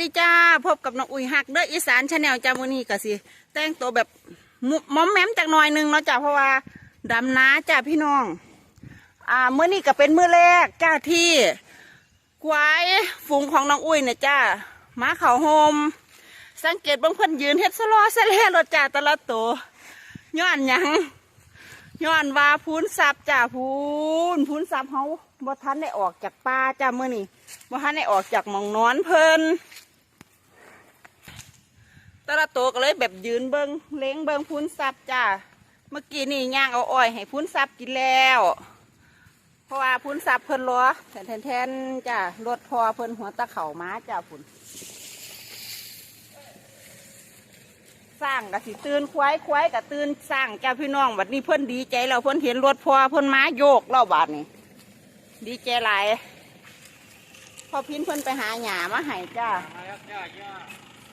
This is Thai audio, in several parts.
ดีจ้าพบกับน้องอุ้ยหักเด้ออีสานชาแนลจามือนี้ก็สิ แต่งตัวแบบมุมอมแมมจากหน่อยหนึงเนาะจ้าเพราะว่าดำน้าจ้าพี่น้อง อ่ามื้อนี้ก็เป็นมื้อแรกจ้าที่ควายฝูงของน้องอุ้ยเนี่ยจ้ามาเขาโฮมสังเกตบางเพิ่นยืนเฮ็ดสลอสะแล่รถจ้าต่ละตัวย้อนยังย้อนว่าพูนซับจ้าพูนพูนซับเฮาบ่ทันได้ออกจากป่าจ้าเมื้อนี้บ่ทันได้ออกจากหมองนอนเพิ่น แต่ละตัวก็เลยแบบยืนเบิงเล้งเบิงพูนซับจ้าเมื่อกี้นี่ย่างเอาอ้อยให้พูนซับกินแล้ว เพราะว่าพูนซับเพิ่นล้อแทนแทนแทนจ้ารถพอเพิ่นหัวตะเข่าม้าจ้าพุ่นสร้างกะสิตื่นควายควายกะตื่นสร้างจ้าพี่น้องบัดนี้เพิ่นดีใจแล้วเพิ่นเห็นรถพอเพิ่นม้าโยกแล้วบาดนี้ดีใจหลายพอพินเพิ่นไปหาหยามาให้จ้า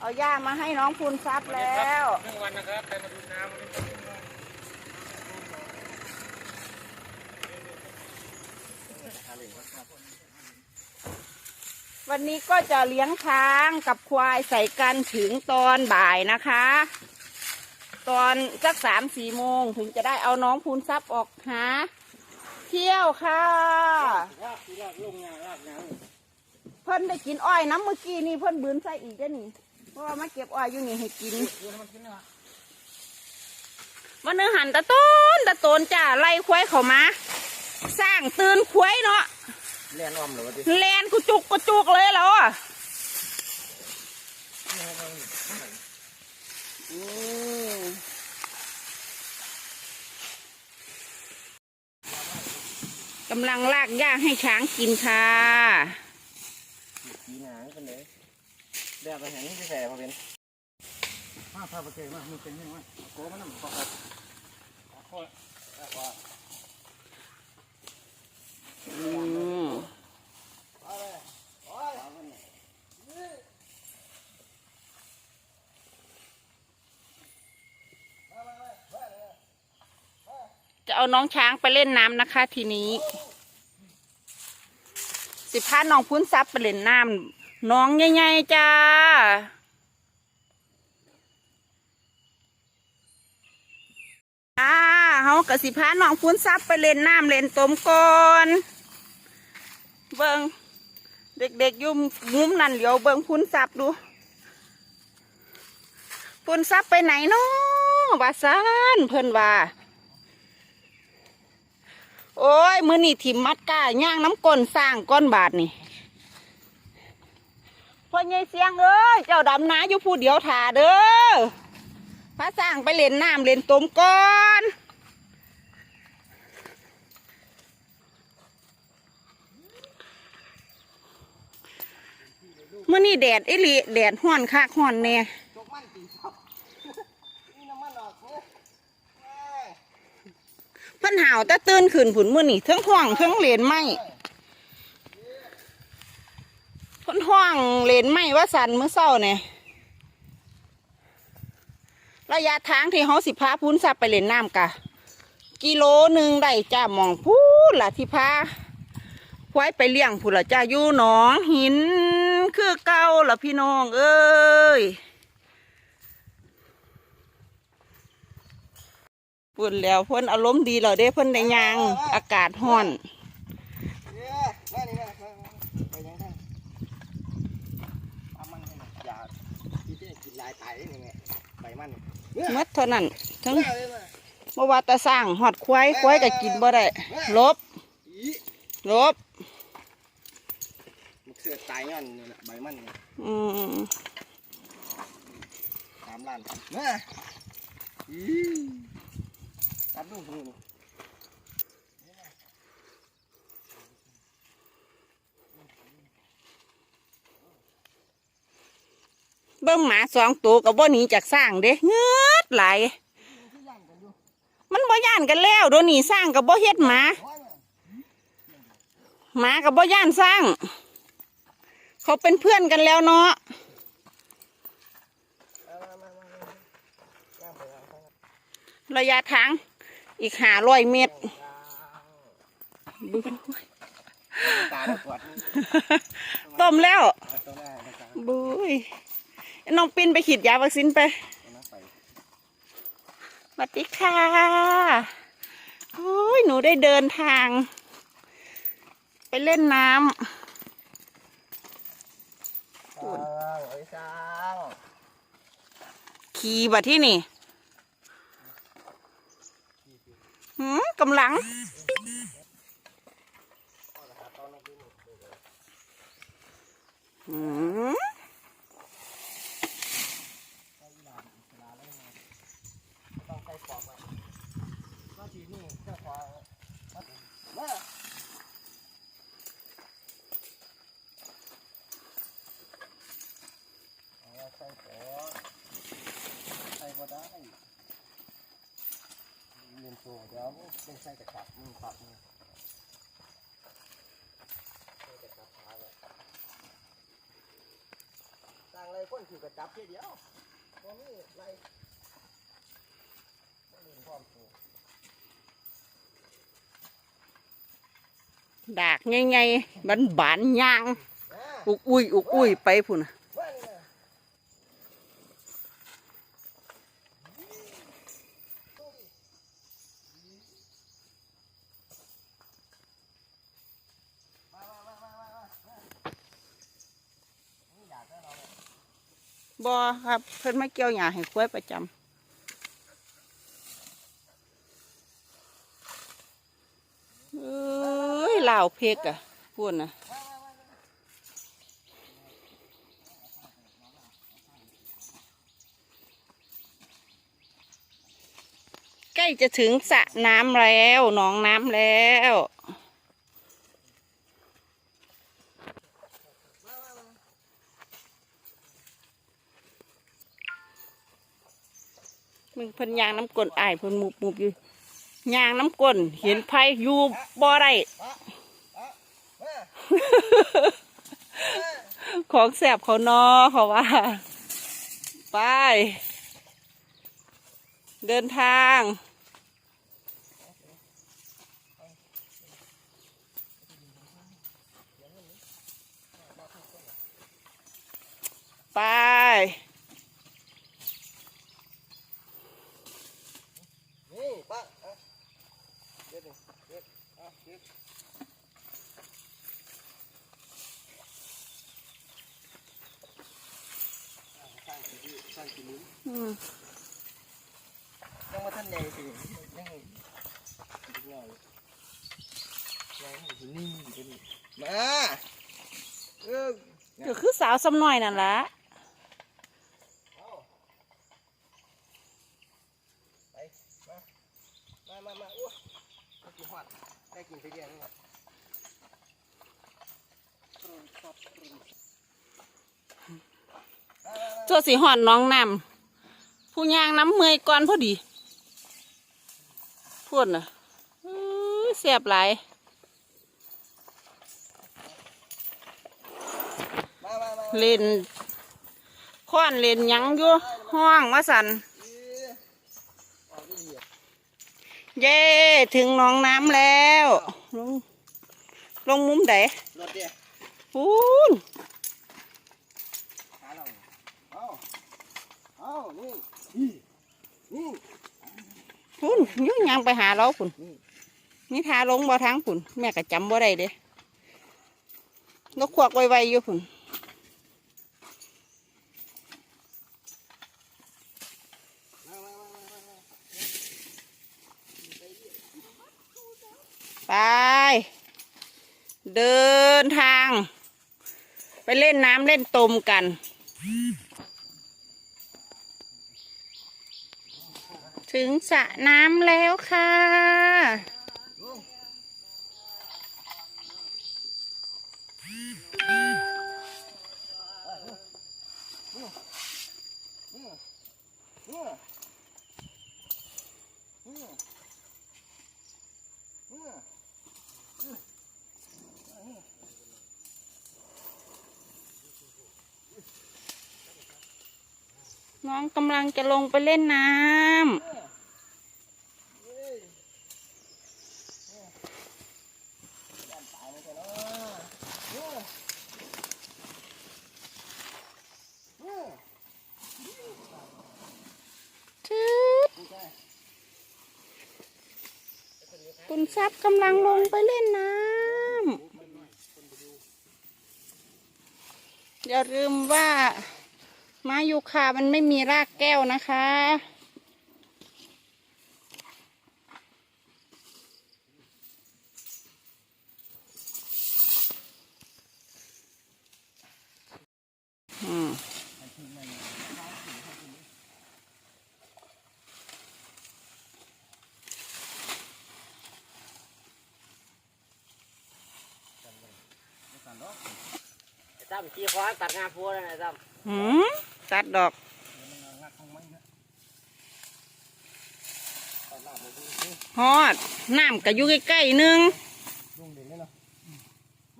มาครับย่าย่าเอาหญ้ามาให้น้องพูนซับแล้วหนึ่งวันนะครับใครมาดูน้ำวันนี้ก็จะเลี้ยงช้างกับควายใส่กันถึงตอนบ่ายนะคะ ตอนสักสามสี่โมงถึงจะได้เอาน้องพูนซับออกหาเที่ยวค่ะเพิ่นได้กินอ้อยน้ำเมื่อกี้นี่เพิ่นบืนใส่อีกเด้อนี่ เพราะว่ามาเก็บอ้อยอยู่นี่ให้กินำดูให้มันกินนะวันหนึงหันตะโตนตะโตนจ้าไล่ควายเขามา สร้างตื่นควายเนาะเลียนอ้อมหรือว่าดิแลนกุจุกกุจุกเลยแล้วอะอืมกำลังลากหญ้าให้ช้างกินค่ะ กีหนังกันเลยเดี๋ยวไปเห็นที่แสบมาเป็นมาพาไปเจอมามันเป็นยังไงโก้มันนั่งปอกครับโอ้ยว่าอืมจะเอาน้องช้างไปเล่นน้ำนะคะทีนี้ สิพาน้องพุ้นซับไปเล่นน้ำ น้องใหญ่ๆจ้า อ่าเฮากระสิพาน้องพุ้นซับไปเล่นน้ำเล่นตมก่อนเบิงเด็กๆยุ่มมุมนั่นเดี๋ยวเบิงพุ้นซับดูพุ้นซับไปไหนเนาะวาซานเพิ่นว่า โอ้ยมือนี่ถิ่มมัดก้าย่างน้ำก้นสร้างก้อนบาทนี่ พ่อใหญ่เสียงเอ้ยเจ้าดำนาอยู่ผู้เดียวถ่าเด้อพาสร้างไปเล่นน้ำเล่นตมก่อนมื่อนี่แดดอิลิแดดห้อนคักห้อนเนี่ยพิ่นหาวแต่ตื่นขึ้นผุนมื่อนี่เทั้งห้องเทั้งเลนไม้เพิ่นห้องเลนไม้ว่าสันเมื่อเช้าเนี่ยระยะทางที่เขาสิพาพุ้นซับไปเลนน้ำกะ กิโลหนึ่งได้จ้ามองพูดละที่พาควายไปเลี้ยงผู้ละจ้าอยู่หนองหิน คือเก่าละพี่น้อง เอ้ยปุ่นแล้วเพิ่นอารมณ์ดีแล้วเด้เพิ่นได้ยางอากาศห้อน เนี่ยมานี่มาไปยังไงทำมันให้มันยาที่จะกินลายตายนี่ไงใบ มันหมัดเท่านั้นทั้งมาเลยมาบ่ว่าแตะสร้างหอดควายควายก็กินบ่ได้ลบอีลบมันเสือตายย้อนนี่แหละใบมันนี่อืมสามล้านมาอีตัดดูตรงนี้เบิ่งหมาสองตัวกับบ่หนีจากสร้างเด้เงือดไหลาย มันบ่ย่านกันแล้วโดยวนี้สร้างกับบ่เฮ็ดหมาหมากับบ่ย่านสร้าง เขาเป็นเพื่อนกันแล้วเนาะระยะทางอีกห้าร้อยเมตรบึ้งตาแล้วปวดต้มแล้วตัวแรกนะครับบุยน้องปินไปขีดยาวัคซีนไปเอาน้ำไป สวัสดีค่ะโอ้ยหนูได้เดินทาง ไปเล่นน้สร้างไอ้สร้างำขี่บัดที่นี่หืมกำลัง หืม ต้องใส่ปอกไว้ก็ทีนี่เพื่อความมา เอาใส่ปอกใส่บ่ได้เรียนตัว เดี๋ยวเป็นใส่กระชับมือปักมือใส่กระชับขาเลยสั่งอะไรคนถือกระจับแค่เดียวตรงนี้ไรต้องเรียนความสูงดากใหญ่ๆบันบานๆย่างอ่าอุกอุ้ยอุกอุ้ยไปพุ่นน่ะ ว่านี่นะมามามามามามานี่อยากได้เราเนี่ย บอ ครับ เพิ่นมาเกี่ยวหญ้าให้ควายประจำเอ้ยลาวเพกอะพูดนะใกล้จะถึงสระน้ำแล้วหนองน้ำแล้ว มึงเพิ่นยางน้ำก้นอายเพิ่นมุบมุบอยู่ยางน้ำกลนเห็นไผอยู่บ่ไรของแสบเขานอเขาว่า ไป เดินทาง ไป นี่ป้าเอาเด็ดหนึ่งเด็ดเอาเด็ดอ่าสร้างสิริสร้างสิริ อืม ยังมาท่านใหญ่สิยังอีกหน่อยยังอยู่นี่อยู่นี่มาเออก็คือสาวสำน้อยนั่นละเอาไปมามามามาอ้วได้กินหอดได้กินไปเดียวนี่แหล ตัวสีห่อนน้องน้ำผู้ยางน้ำเมอยก่อนพอดีพูดน่ะอื้อเสียบหลายมามามาเล่นค้อนเล่นหยังอยู่ห้องว่าสันเอ้ยออกดีอะเย้ถึงหน้องน้ำแล้วลงลงมุมไหนรถเดียวพูน หาเราเอาเอานี่นี่นี่พูนยุ่งยังไปหาเราคุณนี่ทาลงบ่ทางคุณแม่ก็จำบ่ได้เด้นกควักไวๆอยู่คุณไป เดินทาง ไปเล่นน้ำเล่นตมกัน ถึงสระน้ำแล้วค่ะ น้องกำลังจะลงไปเล่นน้ำ คุณทรัพย์กำลังลงไปเล่นน้ำอย่าลืมว่าไม้ยูคามันไม่มีรากแก้วนะคะ ตั้มขี่ควานตัดงาพัวเลยนะไอ้ตั้มหืมตัดดอกงัดของมันเนี่ยตลาดเลยดูฮอดน้ำก็อยู่ใกล้ๆนึงลุงเด่นเลยเนาะ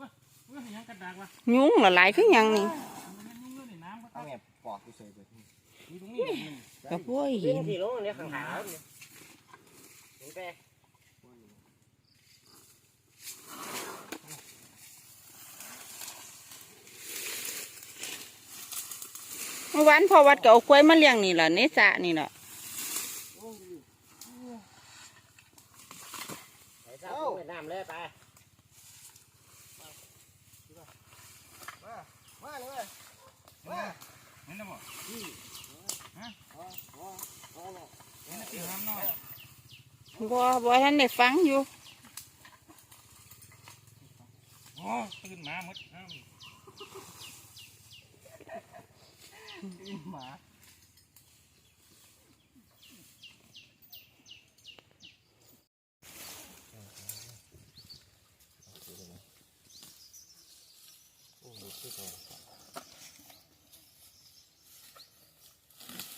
ว้าว้ายังกระดากวะยุงละหลายขึ้นยังนี่มันยุ่งเรื่องในน้ำก็ต้องแอบปอกกูเฉยเลยมีตรงนี้มันกระพุ้ยวิ่หิงนขี่ลงเนี่ยข้างหางเนี่ยเห็นไป มื่อวานพอวัดก็เอาควยมาเลี้ยงนี่แหละเนสะนี่แหละไอ้ตั้มลงไปน้ำเลยไปมาเลยเว้ยมาเห็นแล้วบ่ฮะเห็นแล้วสิห้ามน้อยบัวบัวท่านได้ฟังอยู่โอ้ตื่นมาหมด ห้ามตื่นหมา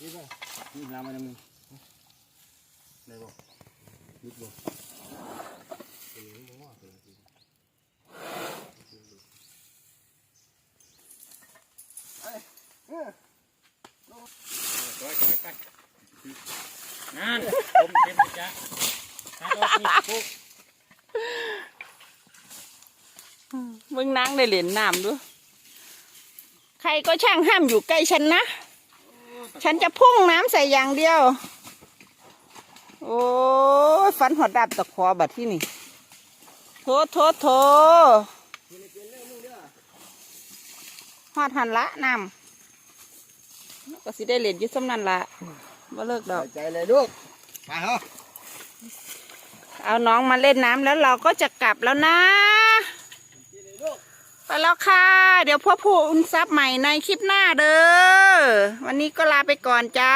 นี่ป่ะนี่ลามา แล้วมึงไหนบ่ยึดบ่เป็นยังไงบ่ว่าเป็นจริงไปไปไปนั่นผมเต็มจ้ะหาตัวนี่ปุ๊บมึงนางได้เหรียญน้ำด้วยใครก็ช่างห้ามอยู่ใกล้ฉันนะ ฉันจะพุ่งน้ำใส่อย่างเดียว โอ้ยฟันหัวดับตะคอบัดที่นี่โถโถโถหอดหันละน้ำ ก็สิได้เหรียญอยึดสำนันละว่าเลิกดอก ใจเลยลูกไปเหรอเอาน้องมาเล่นน้ำแล้วเราก็จะกลับแล้วนะ ไปแล้วค่ะ เดี๋ยวพ่อพูนซับใหม่ในคลิปหน้าเด้อ วันนี้ก็ลาไปก่อนจ้า